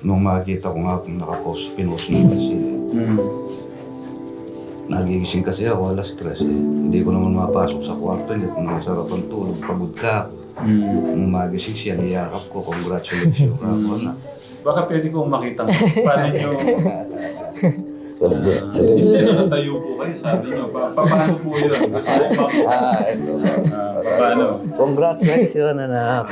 nung makikita ko nga kung nakapost, pinost ng kasi, Mm. nagigising kasi ako alas stress eh. Hindi ko naman mapasok sa kwarto, hindi ko masarap ang tulog, pagod ka ako. Mm. Nung magising siya, niyakap ko, congratulations ako na. Baka pwede kong makita mo. Paano nyo... Pero, Hindi nakatayo po kayo, sabi nyo. Pa paano po yun? Gusto ko mak- ah, ito. Ah, paano? Congratulations, anak.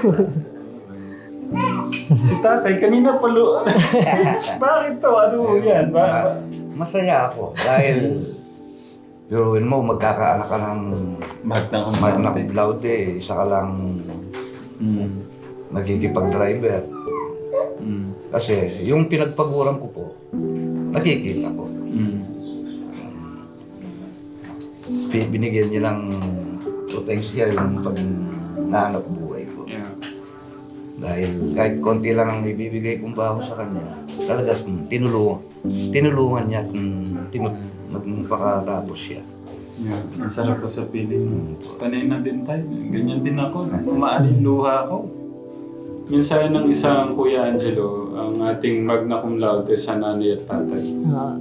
Si tatay, kanina palo... Bakit to? Ano yan? Ba Ah, Masaya ako dahil Biruin mo, magkakaanak ka ng Mahal na akong magna cum laude, isa ka lang Mm. nagkikipag-driver. Mm. Kasi yung pinagpaguran ko po, nakikita ko. Mm. Bi- Binigyan niya ng potential yung pag nahanap buhay. Dahil kahit konti lang ang ibibigay kong baho sa kanya, talaga mm, tinulungan, tinulungan niya at mm, magpakatapos siya. Yeah. Ang sarap ko sa piling mo. Panay na din tayo. Ganyan din ako. Umaalin luha ako. Minsan ng isang Kuya Angelo, ang ating magna cum laude sa nanay at tatay. Ah,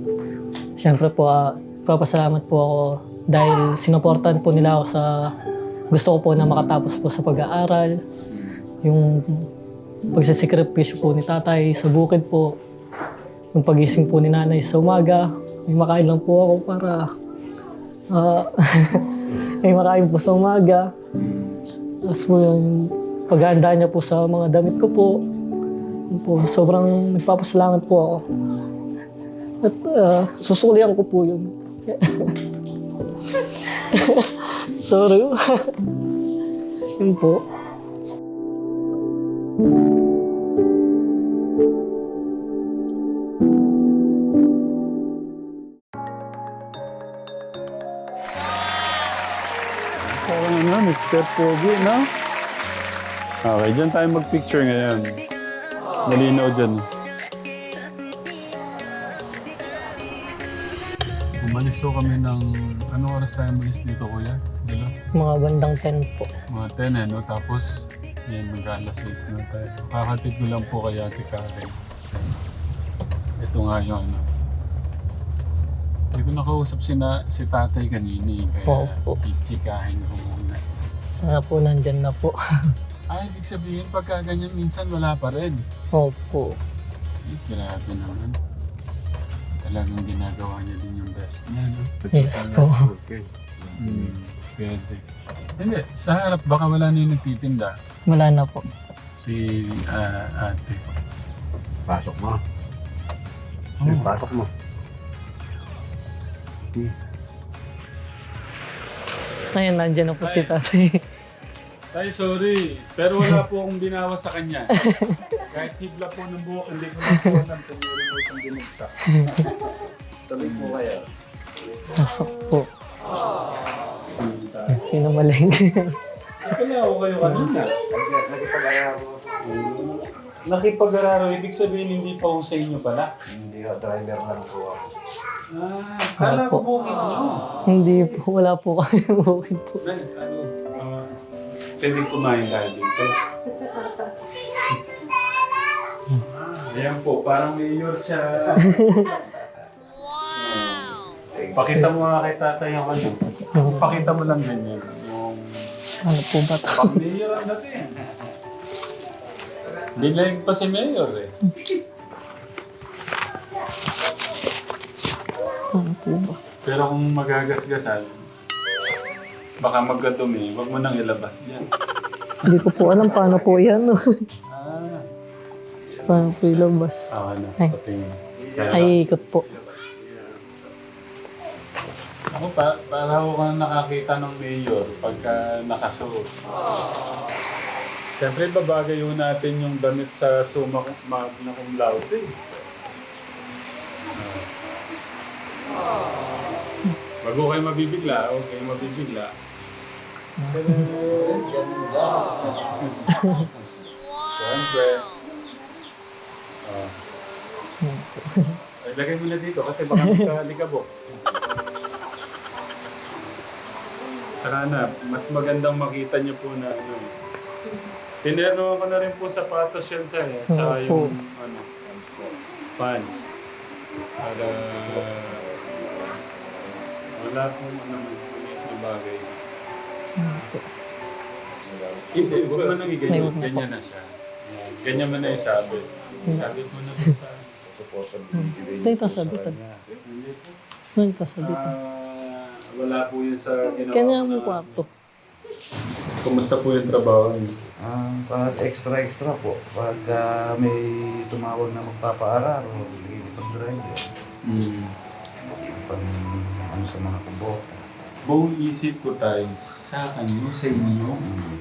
Siyempre po, ah, papasalamat po ako dahil sinuportan po nila ako sa gusto ko po na makatapos po sa pag-aaral. Yung pagsasikripisyo po ni tatay sa bukid po. Yung pagising po ni nanay sa umaga. May makain lang po ako para ah, may makain po sa umaga. Tapos po yung paghahanda niya po sa mga damit ko po. Po sobrang nagpapasalamat po ako. At ah, susulian ko po yun. Sorry. yun po. Oo na, Mr. Pogi, no? Okay, dyan tayo mag-picture ngayon. Malinaw dyan. Umalis so kami ng... Anong oras tayo umalis dito, kuya? Dilo? Mga bandang 10 po. Mga 10 eh, no? Tapos, yan, mag-alas 6 na tayo. Kakatid ko lang po kay Ate Karen. Ito nga yung ano. Hindi ko nakausap si, na, si tatay kanina eh, kaya Opo. kichikahin ko muna. Sana po nandyan na po. Ay, ibig sabihin, pagka ganyan minsan wala pa rin. Opo. Eh, grabe naman. Talagang ginagawa niya din yung best niya, no? Yes po. Hmm, pwede. Hindi, sa harap baka wala na yung nagtitinda. Wala na po. Si ah, ate. Pasok mo. Oh, Pasok mo. Ngayon, nandyan na po si tatay. Tay, sorry. Pero wala po akong binawas sa kanya. Kahit hibla po ng buhok, hindi ko na po alam kung meron mo itong binagsak. Sabi mo kaya. Pasok po. Pinamaling. Wala ako kayo kanina. Nagkipag-aya ko. Nakipag-araro, ibig sabihin hindi pa husay nyo pala. Hindi ako, driver lang po ako. Ah, kala ko bukid nyo. Hindi po. Wala po kami bukid po. Ano, uh, pwede kumain tayo dito. Ah, Ayan po, parang mayor siya. wow! Pakita mo nga kay tatay yung ano. Pakita mo lang din yun. Yung Ano po ba to? pang mayor ang dating. Dilag pa si mayor eh. Ano po ba? Pero kung magagasgasan, baka magkadumi, huwag mo nang ilabas yan. Hindi ko po alam paano po yan. no? Ah, paano po ilabas. ah ano, Ay. patingin. Kaya, Ay, ikot po. Ako pa, para ako kang nakakita ng mayor pagka nakasuot. Siyempre, babagay yun natin yung damit sa summa magna cum laude. Ah. Bago kayo mabibigla, o kayo mabibigla. Ganda! Siyempre. Ah. Ay, lagay mo na dito kasi baka magkalikabok. Saka na, mas magandang makita niyo po na ano. Tinerno ko na rin po sapatos yun tayo. Tsaka Opo. yung ano. funds para wala pong ano maliit na bagay. Hindi, huwag mo nang Ay, iganyan. huwag na po. Ganyan na siya. Yan. Ganyan mo na isabi. Sabi mo na po sa... Ito, ito, niyo po sa sabitan. kanya. Hindi po. Ano ito sabitan? Ah, wala po yun sa ginawa Kanya ko mo na- kwarto. Kumusta po yung trabaho niyo? Ah, pag extra-extra po, pag ah, may tumawag na magpapaaral o pag driver, Mm. pag ano sa mga kubota. Buong isip ko tayo sa kanyo, sa inyo. Hmm.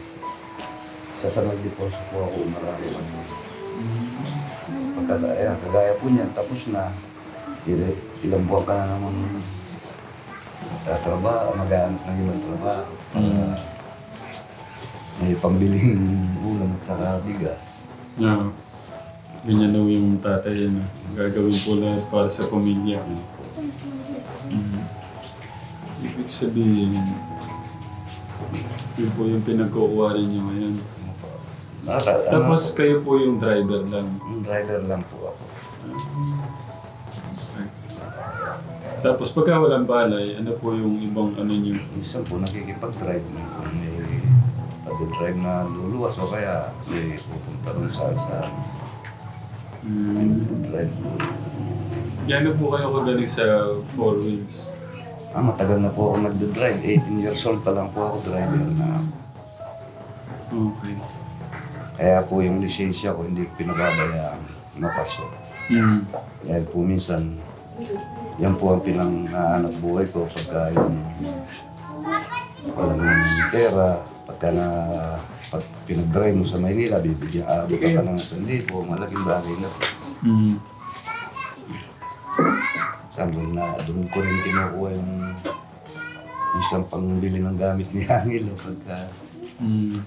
Sa Sanag Deposit po ako marami ano. Pagka, ayan, kagaya po niyan, tapos na, il- ilang buwan ka na naman tatrabaho, mag-aanap ng ibang trabaho. Para Mm. may pambiling ulam at saka bigas. Yeah. Ganyan daw yung tatay ano. Gagawin po lahat para sa pamilya. Mm. Ibig sabihin, yun po yung pinagkukuha rin niyo ngayon. Naka, Tapos kayo po yung driver lang. ano, driver lang po ako. Okay. Tapos pagka walang balay, ano po yung ibang ano niyo? Minsan po nakikipag-drive na kung may pag-drive na luluwas o kaya may pupunta doon sa sa Mm. drive po. Gano'n po kayo kagaling sa four wheels? Ah, matagal na po ako nagde-drive. 18 years old pa lang po ako driver na. Okay. Kaya po yung lisensya ko hindi ko pinababayaan mapasok. Mm. Dahil po minsan, yan po ang pinang-aanap buhay ko pagka yung walang pera, pagka na pag pinag-drive mo sa Maynila, bibigyan aabot ka ng 1,000, malaking bagay na po. Mm. Sabi na doon ko rin kinukuha yung isang pangbili ng gamit ni Angelo pagka Mm.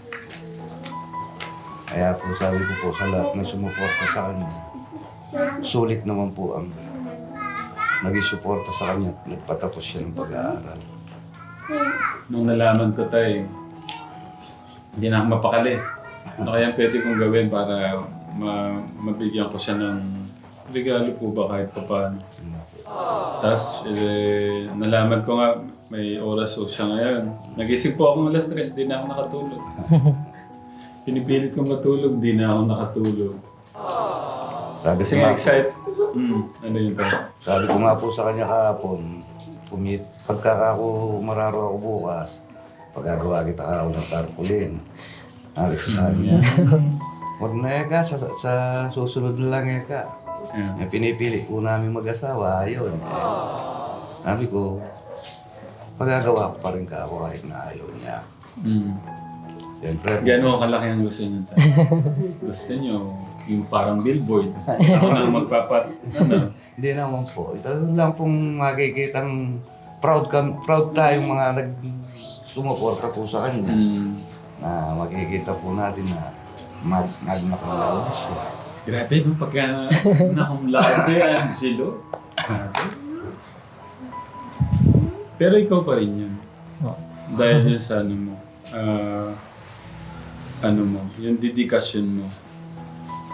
kaya po sabi ko po sa lahat na sumuporta sa kanya sulit naman po ang naging suporta sa kanya at nagpatapos siya ng pag-aaral. Nung nalaman ko tayo, hindi na ako mapakali. Ano kaya pwede kong gawin para ma mabigyan ko siya ng regalo po ba kahit pa paano. Tapos, eh, nalaman ko nga may oras po siya ngayon. Nagising po ako ng alas 3, di na ako nakatulog. Pinipilit ko matulog, di na ako nakatulog. Sabi Kasi nga po, excited. Mm, ano yun tayo? Sabi ko nga po sa kanya kahapon, pumit, pagka ako mararo ako bukas, pagkagawa kita ako ng tarpaulin. Sabi ko sa kanya, Huwag na eka, sa, sa susunod na lang eka. Yeah. Eh, pinipili po namin mag-asawa, ayun. Eh, sabi ko, pagagawa ko pa rin ka ako kahit na ayaw niya. Mm. Siyempre, Gano'n kalaki ang gusto niyo tayo? gusto niyo yung parang billboard. Ako na magpapat... Ano? Hindi naman po. Ito lang pong makikitang proud, kam, proud tayong mga nag sumuporta po sa kanya. Mm. Na makikita po natin na mag laude siya. Grabe, no? Pagka nakumlado yan, Angelo. Grabe. Pero ikaw pa rin yun. Oo. Dahil yun sa ano mo. ah, ano mo, yung dedikasyon mo.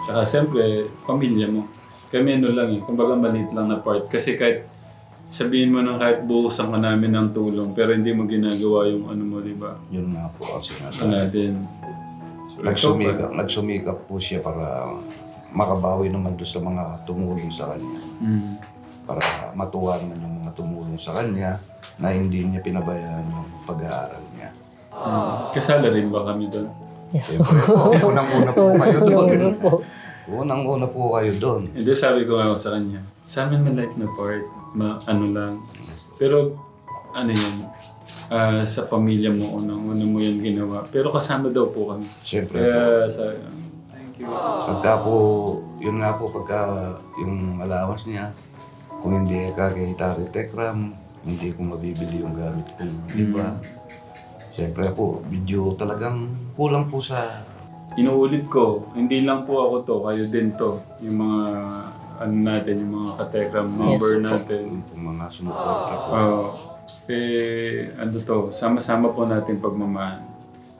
Tsaka siyempre, pamilya mo. Kami ano lang eh, kumbaga maliit lang na part. Kasi kahit sabihin mo nang kahit buhusan ka namin ng tulong, pero hindi mo ginagawa yung ano mo, di ba? Yun nga po ang Sa sinasabi. natin. So, ikaw pa- Nagsumikap, nagsumikap po siya para makabawi naman doon sa mga tumulong sa kanya. Mm. Para matuwa naman yung mga tumulong sa kanya na hindi niya pinabayaan yung pag-aaral niya. Mm. Kasala rin ba kami doon? Yes. Siyempre po, unang-una po kayo doon. Ganun po. Unang-una po kayo doon. Hindi, sabi ko nga sa kanya, sa amin maliit na part, ma, ano lang. Pero, ano yun, ah, sa pamilya mo, unang-una mo yan ginawa. Pero kasama daw po kami. Siyempre. Kaya, sabi ko, thank you. Pagka po, yun nga po, pagka yung allowance niya, kung hindi ka kay Tari Tekram, hindi ko mabibili yung gamit ko. Di ba? Siyempre po, video talagang kulang po sa Inuulit ko, hindi lang po ako to, kayo din to. Yung mga, ano natin, yung mga katekram number natin. yung mga sumuporta po. Oo. eh, ano to, sama-sama po natin pagmamahal.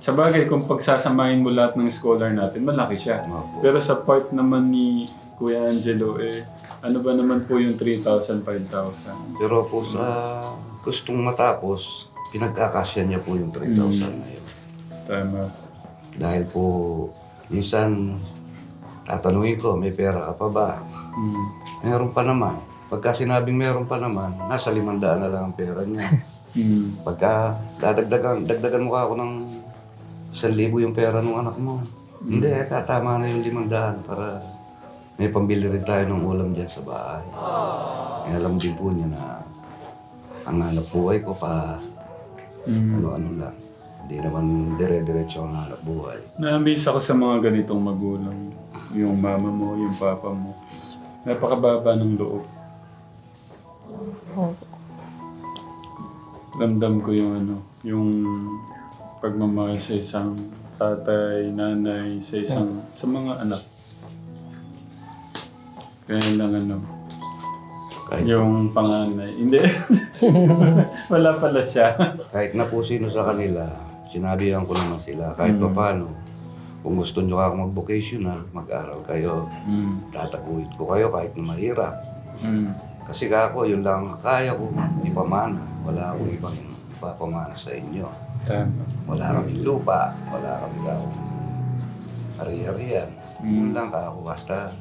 Sa bagay, kung pagsasamahin mo lahat ng scholar natin, malaki siya. Po. Pero sa part naman ni Kuya Angelo, eh, Ano ba naman po yung 3,000, 5,000? Pero po sa gustong matapos, pinagkakasya niya po yung 3,000 na yun. Tama. Dahil po, minsan, tatanungin ko, may pera ka pa ba? Mm. Meron pa naman. Pagka sinabing meron pa naman, nasa limandaan na lang ang pera niya. Mm. Pagka dadagdagan, dagdagan mo ka ako ng isang libo yung pera ng anak mo. Hindi, eh, tama na yung limandaan para may pambili rin tayo ng ulam dyan sa bahay. Eh, alam din po niya na ang hanap buhay ko pa Mm. ano-ano lang. Hindi naman dire-diretso ang hanap buhay. Na-amaze ako sa mga ganitong magulang. Yung mama mo, yung papa mo. Napakababa ng loob. Ramdam ko yung ano, yung pagmamahal sa isang tatay, nanay, sa isang, sa mga anak. Kaya lang ano, Kahit, yung panganay. Hindi. Wala pala siya. kahit na po sino sa kanila, sinabihan ko naman sila, kahit pa paano, kung gusto nyo ako mag-vocational, mag-aral kayo, Mm. tataguin ko kayo kahit na mahirap. Mm. Kasi kako, yun lang ang kaya ko ipamana. Wala akong ibang ipapamana sa inyo. Tama. Wala kaming lupa, wala kaming akong ari-arian. Yun lang kako, basta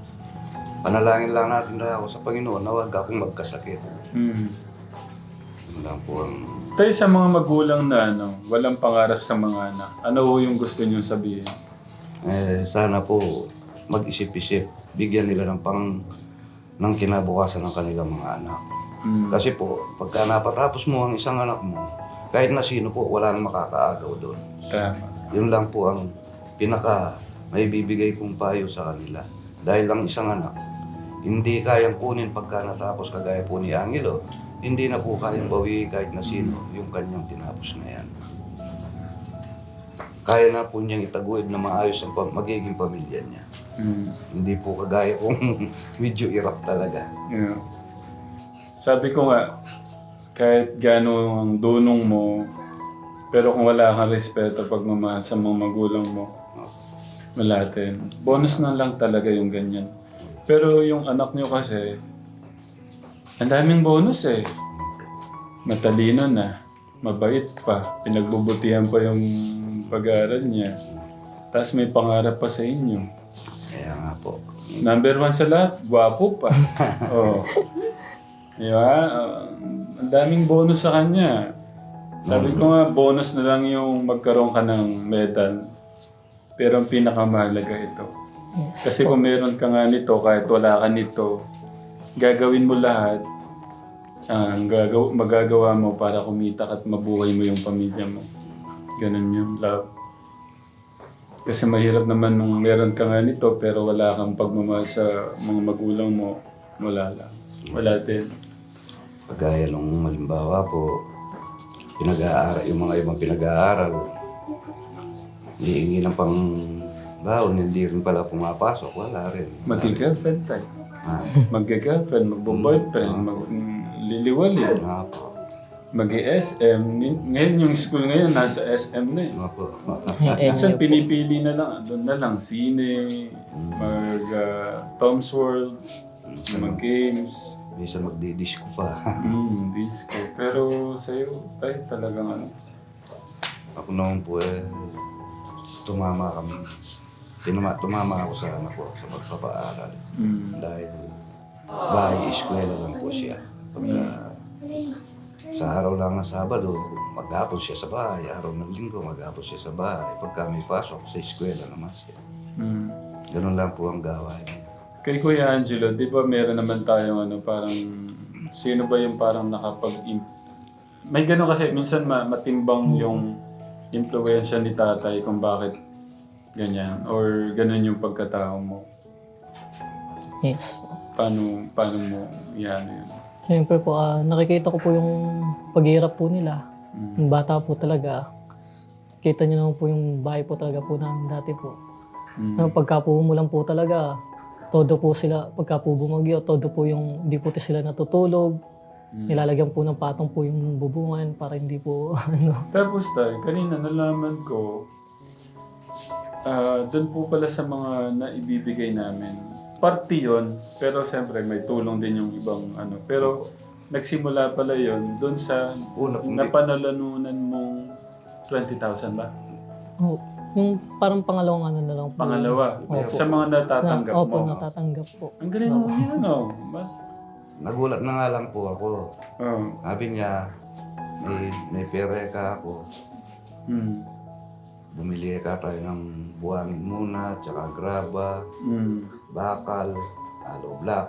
panalangin lang natin na ako sa Panginoon na huwag akong magkasakit. Mm. Yun lang po ang Tayo sa mga magulang na ano, walang pangarap sa mga anak, ano ho yung gusto niyong sabihin? Eh, sana po mag-isip-isip, bigyan nila ng pang ng kinabukasan ng kanilang mga anak. Mm. Kasi po, pagka napatapos mo ang isang anak mo, kahit na sino po, wala nang makakaagaw doon. Tama. Yun lang po ang pinaka may bibigay kong payo sa kanila. Dahil lang isang anak, hindi kayang kunin pagka natapos kagaya po ni Angelo, hindi na po kayang bawi kahit na sino yung kanyang tinapos na yan. Kaya na po niyang itaguid na maayos ang pa- magiging pamilya niya. Mm. Hindi po kagaya kung medyo irap talaga. Yeah. Sabi ko nga, kahit gano'n ang dunong mo, pero kung wala kang respeto pagmamahal sa mga magulang mo, wala din. Bonus na lang talaga yung ganyan. Pero yung anak nyo kasi, ang daming bonus eh. Matalino na, mabait pa, pinagbubutihan pa yung pag-aaral niya. Tapos may pangarap pa sa inyo. Kaya nga po. Number one sa lahat, gwapo pa. oh. Di ba? Ah, ang daming bonus sa kanya. Sabi ko nga, bonus na lang yung magkaroon ka ng medal. Pero ang pinakamahalaga ito. yes. Kasi kung meron ka nga nito, kahit wala ka nito, gagawin mo lahat, ah, ang gagaw- magagawa mo para kumita at mabuhay mo yung pamilya mo. Ganun yung love. Kasi mahirap naman nung meron ka nga nito pero wala kang pagmamahal sa mga magulang mo, wala lang. Wala din. Pagaya nung malimbawa po, pinag-aaral, yung mga ibang pinag-aaral, hihingi ng pang baon, hindi rin pala pumapasok, wala rin. Mag-girlfriend tayo. Ah, Mag-girlfriend, mag-boyfriend, mag liliwali, nga po. mag-SM. Ngayon yung school ngayon nasa SM na eh. Nga po. Minsan pinipili na lang, doon na lang, sine, mag ah, Tom's World, mag games, Minsan magdidisco pa. mm, disco. Pero sa'yo, tayo talagang ano. Ako naman po eh, tumama kami. Tinuma, tumama ako sa anak ko sa pagpapaaral. Mm. Dahil bahay eskwela lang po siya. Pagka, sa araw lang ng Sabado, maghapon siya sa bahay. Araw ng Linggo, maghapon siya sa bahay. Pagka may pasok, sa eskwela naman siya. Mm. Ganun lang po ang gawain. Kay Kuya Angelo, di ba meron naman tayong ano, parang, sino ba yung parang nakapag May gano'n kasi, minsan ma- matimbang yung impluensya ni tatay kung bakit ganyan. Or ganun yung pagkatao mo. Yes. Paano, paano mo yan yun? Siyempre po, ah, nakikita ko po yung paghihirap po nila. Mm. Yung bata po talaga. Kita niyo naman po yung bahay po talaga po namin dati po. Mm. Mm. Pagka po umulan po talaga, todo po sila, pagka po bumagyo, todo po yung, hindi po sila natutulog. Mm. Nilalagyan po ng patong po yung bubungan para hindi po, ano. Tapos tayo, kanina nalaman ko, ah doon po pala sa mga naibibigay namin, parte yun, pero siyempre may tulong din yung ibang ano. Pero nagsimula pala yun doon sa Una pong napanalanunan mong 20,000 ba? Oh, yung parang pangalawang ano na lang po. Pangalawa, Opo. sa mga natatanggap na, opo, mo. natatanggap po. Ang galing mo yun, ano? Ba? Nagulat na nga lang po ako. Oh. Sabi niya, may, may pera ka ako. Mm. Bumili ka tayo ng buhangin muna, tsaka graba, Mm. bakal, aloe black.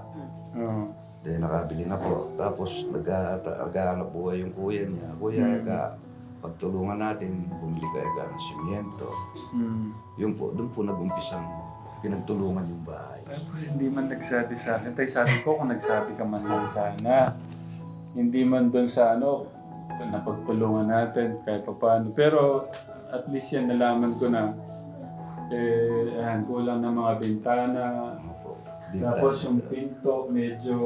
Oh. Then nakabili na po. Tapos nag-aanap buhay yung kuya niya. Kuya, Mm. ka, pagtulungan natin, bumili kayo ka ng simyento. Mm. Yun po, doon po nag-umpisang pinagtulungan yung bahay. Tapos hindi man nagsabi sa akin. Tay, sabi ko kung nagsabi ka man lang sana. Hindi man doon sa ano, napagtulungan natin kahit pa paano. Pero at least yan nalaman ko na eh, ayan, kulang ng mga bintana. Tapos yung pinto, medyo...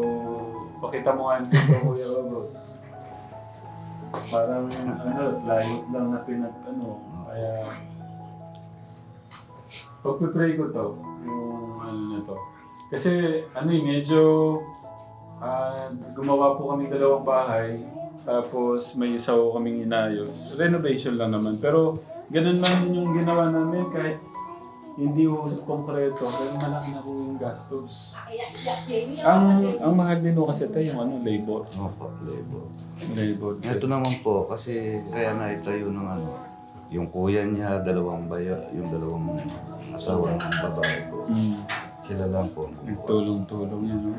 Pakita mo nga yung pinto, Kuya August. Parang ano, plywood lang na pinat ano. Kaya... Pagpipray ko to, yung ano na to. Kasi ano eh, medyo... ah, gumawa po kami dalawang bahay. Tapos may isa ko kaming inayos. Renovation lang naman. Pero ganun man yung ginawa namin kahit hindi ho konkreto, pero malaki na po yung gastos. Ang ang mahal din ho kasi tayo yung ano, labor. Opo, labor. Labor. Ito naman po, kasi kaya na itayo ng ano, yung kuya niya, dalawang baya, yung dalawang asawa ng babae ko. Mm. Sila lang po. ang gumawa. Nagtulong-tulong yun, no?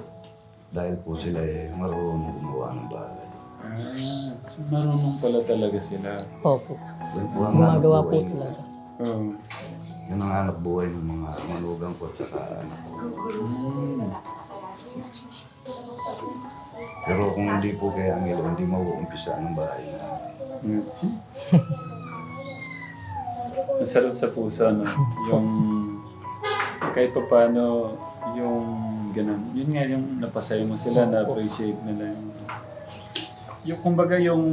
Dahil po sila eh, marunong gumawa ng bahay. Ah, so marunong pala talaga sila. Opo. Gumagawa po talaga. Oh. Yun ang hanap buhay ng mga manugang ko at anak ko. Mm. Pero kung hindi po kay Angelo, hindi mauumpisa ang bahay na. Mm. Ang sarap sa puso, no? Yung kahit pa paano yung ganun. Yun nga yung napasaya mo sila, na-appreciate nila yung yung kumbaga yung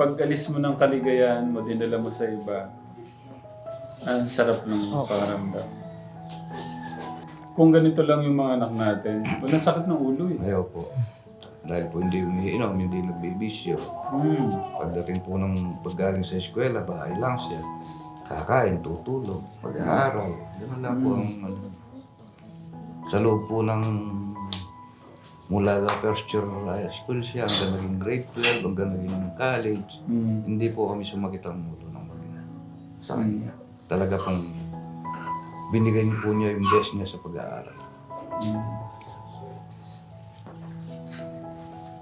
pag-alis mo ng kaligayahan mo, dinala mo sa iba, ang sarap ng Opo. pakiramdam. Kung ganito lang yung mga anak natin, walang sakit ng ulo eh. Ayaw po. Dahil po hindi umiinom, hindi nagbibisyo. Hmm. Pagdating po ng paggaling sa eskwela, bahay lang siya. Kakain, tutulog, mag-aaral. Ganun lang po ang ano. Sa loob po ng mula sa first year high school siya hanggang naging grade 12, hanggang naging college. Hmm. Hindi po kami sumakit ang mulo ng mag sa kanya. Talaga pang binigay niyo po niya yung best niya sa pag-aaral. Hmm.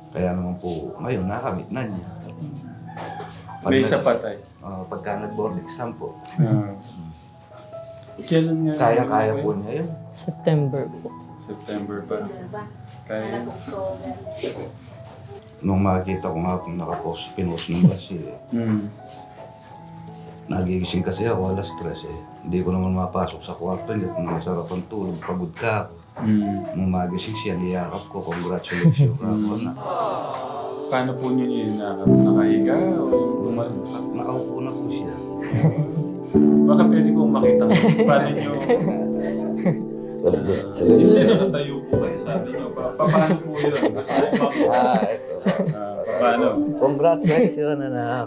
Kaya naman po, ngayon nakamit na niya. Pag May isa pa tayo. Ah, pagka nag-board exam po, Ah. Kailan nga? kaya-kaya po niya yun. September po. September pa. Kaya. Nung makikita ko nga kung nakapost, pinost ng bus eh. Hmm. Nagigising kasi ako, alas stress eh. Hindi ko naman mapasok sa kwarto, hindi ko masarap ang tulog, pagod ka. Hmm. Nung magising siya, niyakap ko, congratulations ako na. Paano po niyo yun? Naka- Nakahiga o? At nakaupo na po siya. Baka pwede kong makita mo. Paano niyo? Hindi nakatayo po niyo, pa, pa- paano po yun? Ah, ito. Ah, pa- paano? Congratulations, anak.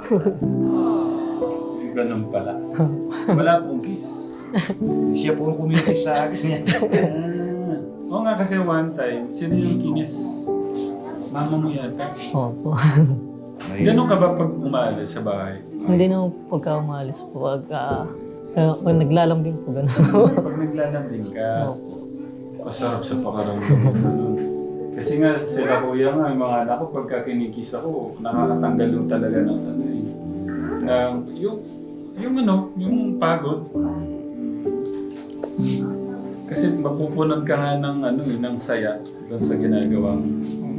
Ganun pala. Wala pong kiss. Siya po ang kumitis sa akin yan. Ah. Oo nga kasi one time, sino yung kinis? Mama mo yata. Opo. Ganun ka ba pag umalis sa bahay? Hindi na pagka umalis po. Pag, ah, pag naglalambing po, gano'n. Pag naglalambing ka, Opo. Masarap sa pakaramdam. Kasi nga sila kuya nga, yung mga anak ko, pagka kinikis ako, nakakatanggal yung talaga ng ano eh. ng yung, yung ano, yung pagod. Kasi mapupunan ka nga ng ano eh, ng saya doon sa ginagawa mo.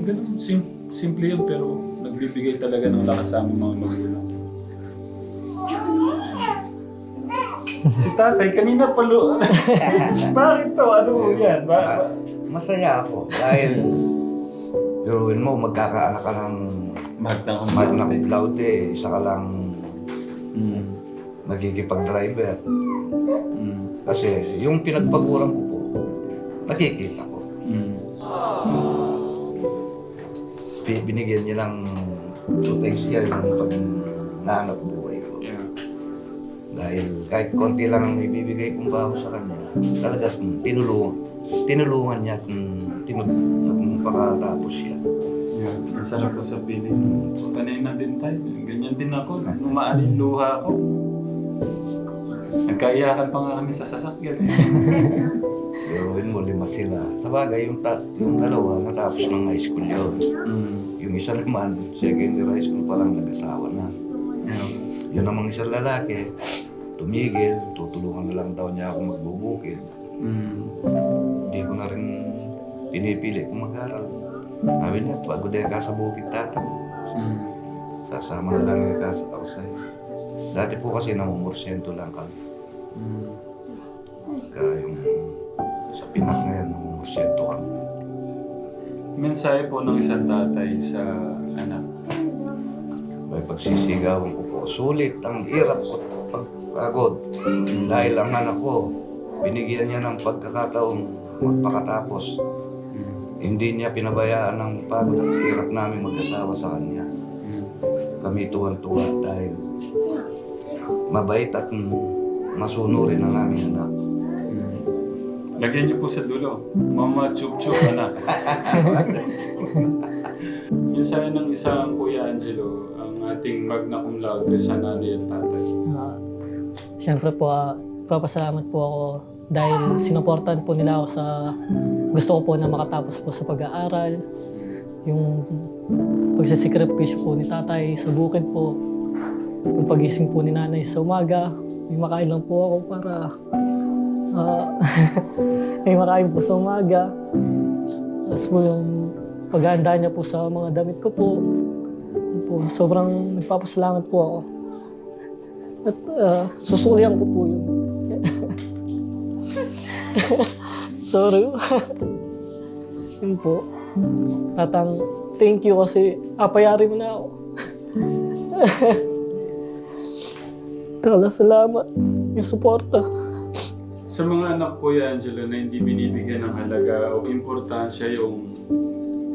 Ganun, sim- simple yun pero nagbibigay talaga ng lakas sa aming mga magulang. Si tatay, kanina palo. Bakit to? Ano yan? Ba- ba- Masaya ako dahil Biruin mo, magkakaanak ka ng Magna kong magna cum laude, isa ka lang Mm. nagigipag-driver. Mm. Kasi yung pinagpaguran ko po, nakikita ko. Mm. Bi- Binigyan niya ng potensyal yung pag nanap buhay. Dahil kahit konti lang ang ibibigay kong baho sa kanya, talaga tinulungan, tinulungan niya at mm, tinulungan pakatapos siya. Yeah. Ang sarap ko sa piling. Kanina din tayo. Ganyan din ako. Nung maalin luha ako. Nagkaiyakan pa nga kami sa sasakyan. Eh. Gawin mo lima sila. Sa bagay, yung, ta- yung dalawa natapos ng high school yun. mm. Yung isa naman, secondary high school pa lang nag-asawa na. Yeah. Yun namang isang lalaki, tumigil, tutulungan na lang daw niya ako magbubukid. Mm. Hindi ko na rin pinipili kung mag-aral. Sabi niya, pagod na ka sa bukid tatang. Mm. Sasama na lang yung kasa ako sa'yo. Dati po kasi namumursyento lang kami. Mm. Kaya yung sa pinak na yan, namumursyento kami. Mensahe po ng isang tatay sa anak. May pagsisigawan ko po. Sulit ang hirap ko pagpagod. Dahil ang anak ko, binigyan niya ng pagkakataong magpakatapos. Hindi niya pinabayaan ang pagod at hirap namin mag-asawa sa kanya. Kami tuwan-tuwa dahil mabait at masunurin ang aming anak. Lagyan niyo po sa dulo. Mama Chup Chup, anak. Mensahe ng isang Kuya Angelo, ang ating magna cum laude sa nanay at tatay. Siyempre po, ah, papasalamat po ako dahil sinuportan po nila ako sa gusto ko po na makatapos po sa pag-aaral. Yung pagsisikripisyo po ni tatay sa bukid po. Yung pagising po ni nanay sa umaga. May makain lang po ako para ah, may makain po sa umaga. Tapos po yung paghahanda niya po sa mga damit ko po. Po sobrang nagpapasalamat po ako. At uh, susulian ko po yun. Sorry. yun po. Tatang, thank you kasi apayari mo na ako. Tala, salamat. Yung suporta. Sa mga anak Kuya Angelo na hindi binibigyan ng halaga o importansya yung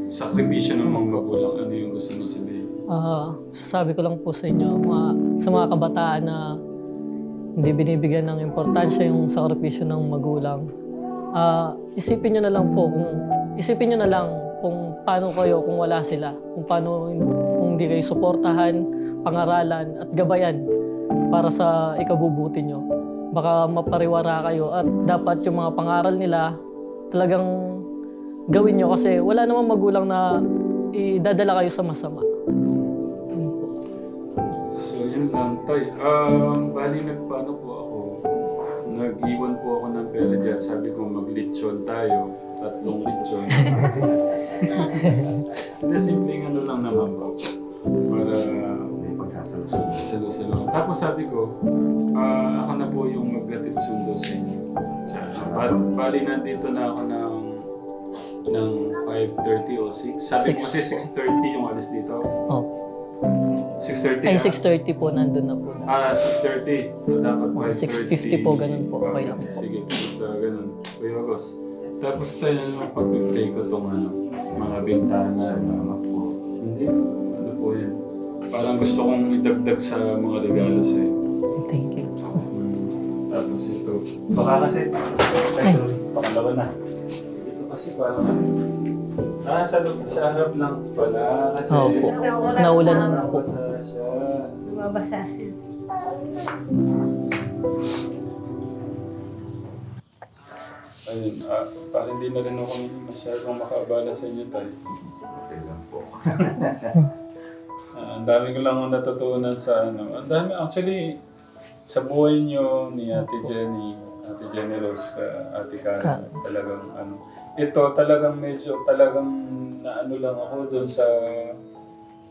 sakripisyo ng mga magulang, ano yung gusto mo sabihin? Ah, sasabi ko lang po sa inyo, mga, sa mga kabataan na hindi binibigyan ng importansya yung sakripisyo ng magulang. Ah, isipin nyo na lang po kung isipin nyo na lang kung paano kayo kung wala sila, kung paano kung hindi kayo suportahan, pangaralan at gabayan para sa ikabubuti nyo. Baka mapariwara kayo at dapat yung mga pangaral nila talagang gawin nyo kasi wala namang magulang na idadala kayo sa masama. Tay. Um, bali nagpaano po ako, nag-iwan po ako ng pera dyan. Sabi ko mag-lechon tayo, tatlong lechon. Hindi, simpleng ano lang naman po. Para May pagsasalusun. salo-salo. Tapos sabi ko, ah, ako na po yung maggatid sundo sa inyo. Sa, ba- bali nandito na ako ng ng 5.30 o 6. Sabi ko kasi 6.30 yung alis dito. Oh. 6.30 Ay, na. 6.30 po, nandun na po. Ah, 6.30. So, dapat 5.30. 6:50 po, ganun po. Okay lang po. Sige, basta ganun. Kuya Agos. Tapos tayo naman pag-play ko itong ano, mga bintana. Salamat po. Hindi, ano po yan. Parang gusto kong idagdag sa mga regalo sa'yo. Thank you. Hmm. Tapos ito. Baka kasi, ito, pangalawa na. Ito kasi parang ano. Ah, sa, loob- sa harap lang pala. Kasi, Opo. Naulanan po. Nabasa siya. Mabasa sila. Ayun, ah, parang hindi na rin ako masyadong makaabala sa inyo tayo. Okay lang po. Ah, ang dami ko lang natutunan sa ano. Ang dami actually sa buhay niyo ni Ate Jenny, Ate Jenny Rose, ka, Ate Karen, talagang ano. Ito talagang medyo talagang naano lang ako doon sa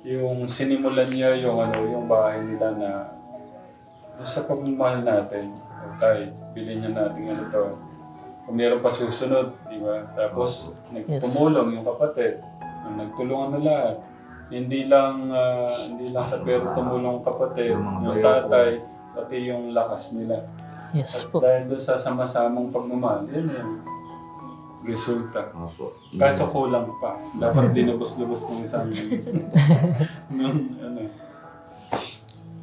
yung sinimulan niya yung ano, yung bahay nila na doon sa pagmamahal natin. Okay, bilhin niya natin ano to. Kung meron pa susunod, di ba? Tapos nagpumulong yung kapatid. Nagtulungan na lahat. Hindi lang ah, hindi lang sa pero tumulong ang kapatid, Yung tatay, pati yung lakas nila. Yes At po. dahil doon sa sama-samang pagmamahal, yun yun. resulta. Opo. Kaso kulang pa. Dapat dinubos-lubos ng isang nung ano.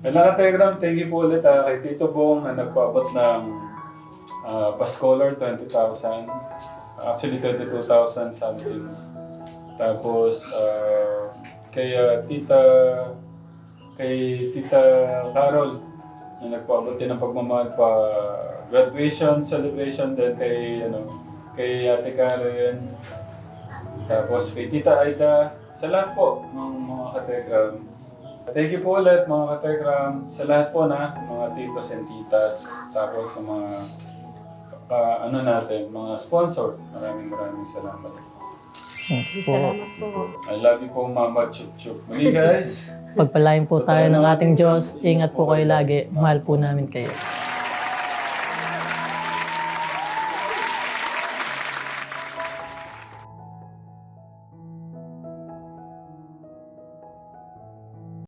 Well, Telegram, thank you po ulit ah, kay Tito Bong na nagpaabot ng uh, pa-scholar 20,000. Actually, 22,000 something. Tapos, ah, kay ah, Tita kay Tita Carol na nagpaabot din ng pagmamahal pa. Graduation celebration din kay ano kay Ate Karen. Tapos kay Tita Aida. Sa lahat po ng mga kategram thank you po ulit mga kategram sa lahat po na mga titos and titas. Tapos sa mga ah, ano natin mga sponsor. Maraming maraming salamat. Salamat po. I love you po Mama Chup Chup muli guys Pagpalain po tayo ng ating Diyos. Ingat po kayo lagi. Mahal po namin kayo.